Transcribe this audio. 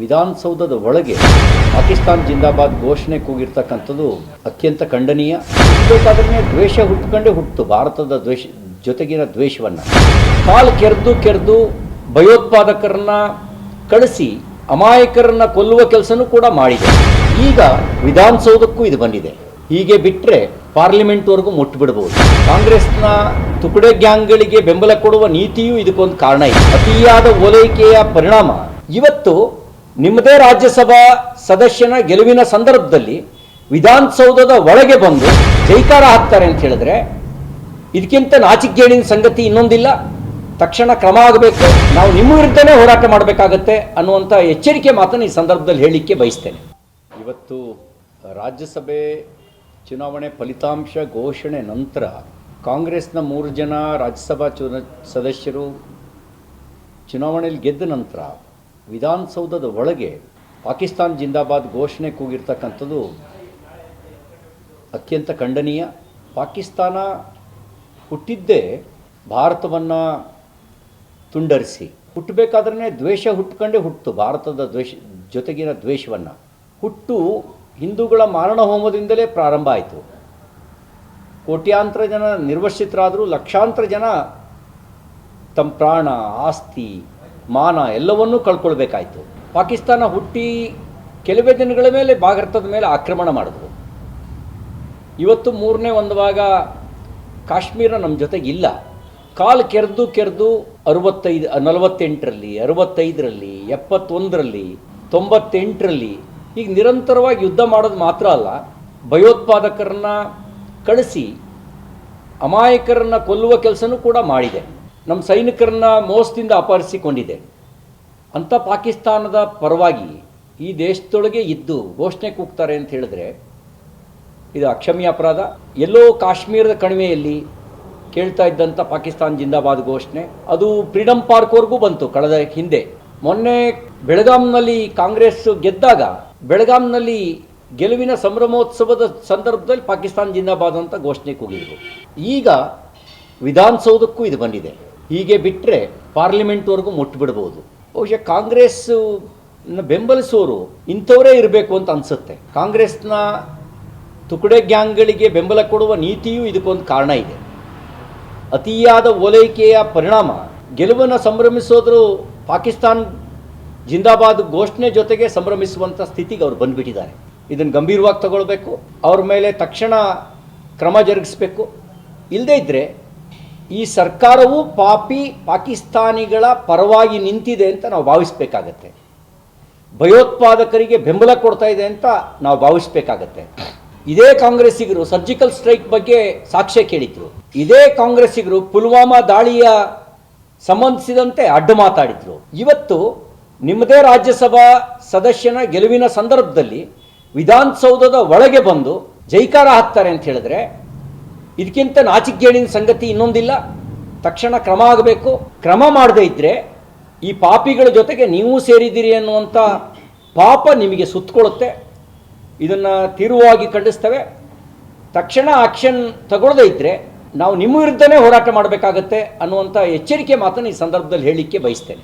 ವಿಧಾನಸೌಧದ ಒಳಗೆ ಪಾಕಿಸ್ತಾನ್ ಜಿಂದಾಬಾದ್ ಘೋಷಣೆ ಕೂಗಿರ್ತಕ್ಕಂಥದ್ದು ಅತ್ಯಂತ ಖಂಡನೀಯ. ಬೇಕಾದ್ರೆ ದ್ವೇಷ ಹುಟ್ಕೊಂಡೇ ಹುಟ್ಟಿತು ಭಾರತದ ದ್ವೇಷ, ಜೊತೆಗಿನ ದ್ವೇಷವನ್ನು. ಕಾಲು ಕೆರೆದು ಕೆರೆದು ಭಯೋತ್ಪಾದಕರನ್ನ ಕಳಿಸಿ ಅಮಾಯಕರನ್ನ ಕೊಲ್ಲುವ ಕೆಲಸನೂ ಕೂಡ ಮಾಡಿದೆ. ಈಗ ವಿಧಾನಸೌಧಕ್ಕೂ ಇದು ಬಂದಿದೆ. ಹೀಗೆ ಬಿಟ್ಟರೆ ಪಾರ್ಲಿಮೆಂಟ್ವರೆಗೂ ಮುಟ್ಟಿಬಿಡ್ಬೋದು ಕಾಂಗ್ರೆಸ್ನ ತುಕಡೆ ಗ್ಯಾಂಗ್ಗಳಿಗೆ ಬೆಂಬಲ ಕೊಡುವ ನೀತಿಯೂ ಇದಕ್ಕೊಂದು ಕಾರಣ ಇದೆ. ಅತಿಯಾದ ಓಲೈಕೆಯ ಪರಿಣಾಮ ಇವತ್ತು ನಿಮ್ಮದೇ ರಾಜ್ಯಸಭಾ ಸದಸ್ಯನ ಗೆಲುವಿನ ಸಂದರ್ಭದಲ್ಲಿ ವಿಧಾನಸೌಧದ ಒಳಗೆ ಬಂದು ಜೈಕಾರ ಹಾಕ್ತಾರೆ ಅಂತ ಹೇಳಿದ್ರೆ ಇದಕ್ಕಿಂತ ನಾಚಿಕೇಣಿನ ಸಂಗತಿ ಇನ್ನೊಂದಿಲ್ಲ. ತಕ್ಷಣ ಕ್ರಮ ಆಗಬೇಕು. ನಾವು ನಿಮ್ಮ ವಿರುದ್ಧನೇ ಹೋರಾಟ ಮಾಡಬೇಕಾಗತ್ತೆ ಅನ್ನುವಂಥ ಎಚ್ಚರಿಕೆ ಮಾತನ್ನು ಈ ಸಂದರ್ಭದಲ್ಲಿ ಹೇಳಲಿಕ್ಕೆ ಬಯಸ್ತೇನೆ. ಇವತ್ತು ರಾಜ್ಯಸಭೆ ಚುನಾವಣೆ ಫಲಿತಾಂಶ ಘೋಷಣೆ ನಂತರ ಕಾಂಗ್ರೆಸ್ನ ಮೂರು ಜನ ರಾಜ್ಯಸಭಾ ಚುನ, ಸದಸ್ಯರು ಚುನಾವಣೆಯಲ್ಲಿ ಗೆದ್ದ ನಂತರ ವಿಧಾನಸೌಧದ ಒಳಗೆ ಪಾಕಿಸ್ತಾನ್ ಜಿಂದಾಬಾದ್ ಘೋಷಣೆ ಕೂಗಿರ್ತಕ್ಕಂಥದ್ದು ಅತ್ಯಂತ ಖಂಡನೀಯ. ಪಾಕಿಸ್ತಾನ ಹುಟ್ಟಿದ್ದೇ ಭಾರತವನ್ನು ತುಂಡರಿಸಿ. ಹುಟ್ಟಬೇಕಾದ್ರೆ ದ್ವೇಷ ಹುಟ್ಕೊಂಡೇ ಹುಟ್ಟು ಭಾರತದ ದ್ವೇಷ, ಜೊತೆಗಿನ ದ್ವೇಷವನ್ನು. ಹುಟ್ಟು ಹಿಂದೂಗಳ ಮಾರಣ ಹೋಮದಿಂದಲೇ ಪ್ರಾರಂಭ ಆಯಿತು. ಕೋಟ್ಯಾಂತರ ಜನ ನಿರ್ವಸಿತರಾದರೂ ಲಕ್ಷಾಂತರ ಜನ ತಮ್ಮ ಪ್ರಾಣ, ಆಸ್ತಿ ಮಾನ ಎಲ್ಲವನ್ನೂ ಕಳ್ಕೊಳ್ಬೇಕಾಯಿತು. ಪಾಕಿಸ್ತಾನ ಹುಟ್ಟಿ ಕೆಲವೇ ದಿನಗಳ ಮೇಲೆ ಭಾರತದ ಮೇಲೆ ಆಕ್ರಮಣ ಮಾಡಿದ್ರು. ಇವತ್ತು ಮೂರನೇ ಒಂದು ಭಾಗ ಕಾಶ್ಮೀರ ನಮ್ಮ ಜೊತೆಗೆ ಇಲ್ಲ. ಕಾಲು ಕೆರೆದು ಕೆರೆದು ಅರವತ್ತೈದು, ನಲವತ್ತೆಂಟರಲ್ಲಿ, ಅರವತ್ತೈದರಲ್ಲಿ, ಎಪ್ಪತ್ತೊಂದರಲ್ಲಿ, ತೊಂಬತ್ತೆಂಟರಲ್ಲಿ ಈಗ ನಿರಂತರವಾಗಿ ಯುದ್ಧ ಮಾಡೋದು ಮಾತ್ರ ಅಲ್ಲ, ಭಯೋತ್ಪಾದಕರನ್ನ ಕಳಿಸಿ, ಅಮಾಯಕರನ್ನು ಕೊಲ್ಲುವ ಕೆಲಸನೂ ಕೂಡ ಮಾಡಿದೆ. ನಮ್ಮ ಸೈನಿಕರನ್ನ ಮೋಸದಿಂದ ಅಪಹರಿಸಿಕೊಂಡಿದೆ. ಅಂಥ ಪಾಕಿಸ್ತಾನದ ಪರವಾಗಿ ಈ ದೇಶದೊಳಗೆ ಇದ್ದು ಘೋಷಣೆ ಕೂಗ್ತಾರೆ ಅಂತ ಹೇಳಿದ್ರೆ ಇದು ಅಕ್ಷಮ್ಯ ಅಪರಾಧ. ಎಲ್ಲೋ ಕಾಶ್ಮೀರದ ಕಣಿವೆಯಲ್ಲಿ ಕೇಳ್ತಾ ಇದ್ದಂಥ ಪಾಕಿಸ್ತಾನ್ ಜಿಂದಾಬಾದ್ ಘೋಷಣೆ. ಅದು ಫ್ರೀಡಮ್ ಪಾರ್ಕ್ವರೆಗೂ ಬಂತು ಕಳೆದ ಹಿಂದೆ. ಮೊನ್ನೆ ಬೆಳಗಾಂನಲ್ಲಿ ಕಾಂಗ್ರೆಸ್ ಗೆದ್ದಾಗ ಬೆಳಗಾಂನಲ್ಲಿ ಗೆಲುವಿನ ಸಂಭ್ರಮೋತ್ಸವದ ಸಂದರ್ಭದಲ್ಲಿ ಪಾಕಿಸ್ತಾನ್ ಜಿಂದಾಬಾದ್ ಅಂತ ಘೋಷಣೆ ಕೂಗಿದ್ರು. ಈಗ ವಿಧಾನಸೌಧಕ್ಕೂ ಇದು ಬಂದಿದೆ. ಹೀಗೆ ಬಿಟ್ಟರೆ ಪಾರ್ಲಿಮೆಂಟ್ವರೆಗೂ ಮುಟ್ಟುಬಿಡ್ಬೋದು ಬಹುಶಃ ಕಾಂಗ್ರೆಸ್ನ ಬೆಂಬಲಿಸೋರು ಇಂಥವರೇ ಇರಬೇಕು ಅಂತ ಅನಿಸುತ್ತೆ. ಕಾಂಗ್ರೆಸ್ನ ತುಕಡೆ ಗ್ಯಾಂಗ್ಗಳಿಗೆ ಬೆಂಬಲ ಕೊಡುವ ನೀತಿಯೂ ಇದಕ್ಕೊಂದು ಕಾರಣ ಇದೆ. ಅತಿಯಾದ ಓಲೈಕೆಯ ಪರಿಣಾಮ ಗೆಲುವನ್ನು ಸಂಭ್ರಮಿಸೋದ್ರು ಪಾಕಿಸ್ತಾನ್ ಜಿಂದಾಬಾದ್ ಘೋಷಣೆ ಜೊತೆಗೆ ಸಂಭ್ರಮಿಸುವಂಥ ಸ್ಥಿತಿಗೆ ಅವರು ಬಂದುಬಿಟ್ಟಿದ್ದಾರೆ. ಇದನ್ನು ಗಂಭೀರವಾಗಿ ತಗೊಳ್ಬೇಕು. ಅವ್ರ ಮೇಲೆ ತಕ್ಷಣ ಕ್ರಮ ಜರುಗಿಸ್ಬೇಕು. ಇಲ್ಲದೇ ಇದ್ದರೆ ಈ ಸರ್ಕಾರವು ಪಾಪಿ ಪಾಕಿಸ್ತಾನಿಗಳ ಪರವಾಗಿ ನಿಂತಿದೆ ಅಂತ ನಾವು ಭಾವಿಸ್ಬೇಕಾಗತ್ತೆ. ಭಯೋತ್ಪಾದಕರಿಗೆ ಬೆಂಬಲ ಕೊಡ್ತಾ ಇದೆ ಅಂತ ನಾವು ಭಾವಿಸ್ಬೇಕಾಗತ್ತೆ. ಇದೇ ಕಾಂಗ್ರೆಸ್ಸಿಗರು ಸರ್ಜಿಕಲ್ ಸ್ಟ್ರೈಕ್ ಬಗ್ಗೆ ಸಾಕ್ಷ್ಯ ಕೇಳಿದ್ರು. ಇದೇ ಕಾಂಗ್ರೆಸ್ಸಿಗರು ಪುಲ್ವಾಮಾ ದಾಳಿಯ ಸಂಬಂಧಿಸಿದಂತೆ ಅಡ್ಡ ಮಾತಾಡಿದ್ರು. ಇವತ್ತು ನಿಮ್ಮದೇ ರಾಜ್ಯಸಭಾ ಸದಸ್ಯನ ಗೆಲುವಿನ ಸಂದರ್ಭದಲ್ಲಿ ವಿಧಾನಸೌಧದ ಒಳಗೆ ಬಂದು ಜೈಕಾರ ಹಾಕ್ತಾರೆ ಅಂತ ಹೇಳಿದ್ರೆ ಇದಕ್ಕಿಂತ ನಾಚಿಕೇಣಿನ ಸಂಗತಿ ಇನ್ನೊಂದಿಲ್ಲ. ತಕ್ಷಣ ಕ್ರಮ ಆಗಬೇಕು. ಕ್ರಮ ಮಾಡದೇ ಇದ್ದರೆ ಈ ಪಾಪಿಗಳ ಜೊತೆಗೆ ನೀವು ಸೇರಿದ್ದೀರಿ ಅನ್ನುವಂಥ ಪಾಪ ನಿಮಗೆ ಸುತ್ತಕೊಳ್ಳುತ್ತೆ. ಇದನ್ನು ತೀರುವಾಗಿ ಖಂಡಿಸ್ತವೆ. ತಕ್ಷಣ ಆಕ್ಷನ್ ತಗೊಳ್ಳದೇ ಇದ್ದರೆ ನಾವು ನಿಮ್ಮ ವಿರುದ್ಧನೇ ಹೋರಾಟ ಮಾಡಬೇಕಾಗತ್ತೆ ಅನ್ನುವಂಥ ಎಚ್ಚರಿಕೆ ಮಾತನ್ನು ಈ ಸಂದರ್ಭದಲ್ಲಿ ಹೇಳಲಿಕ್ಕೆ ಬಯಸ್ತೇನೆ.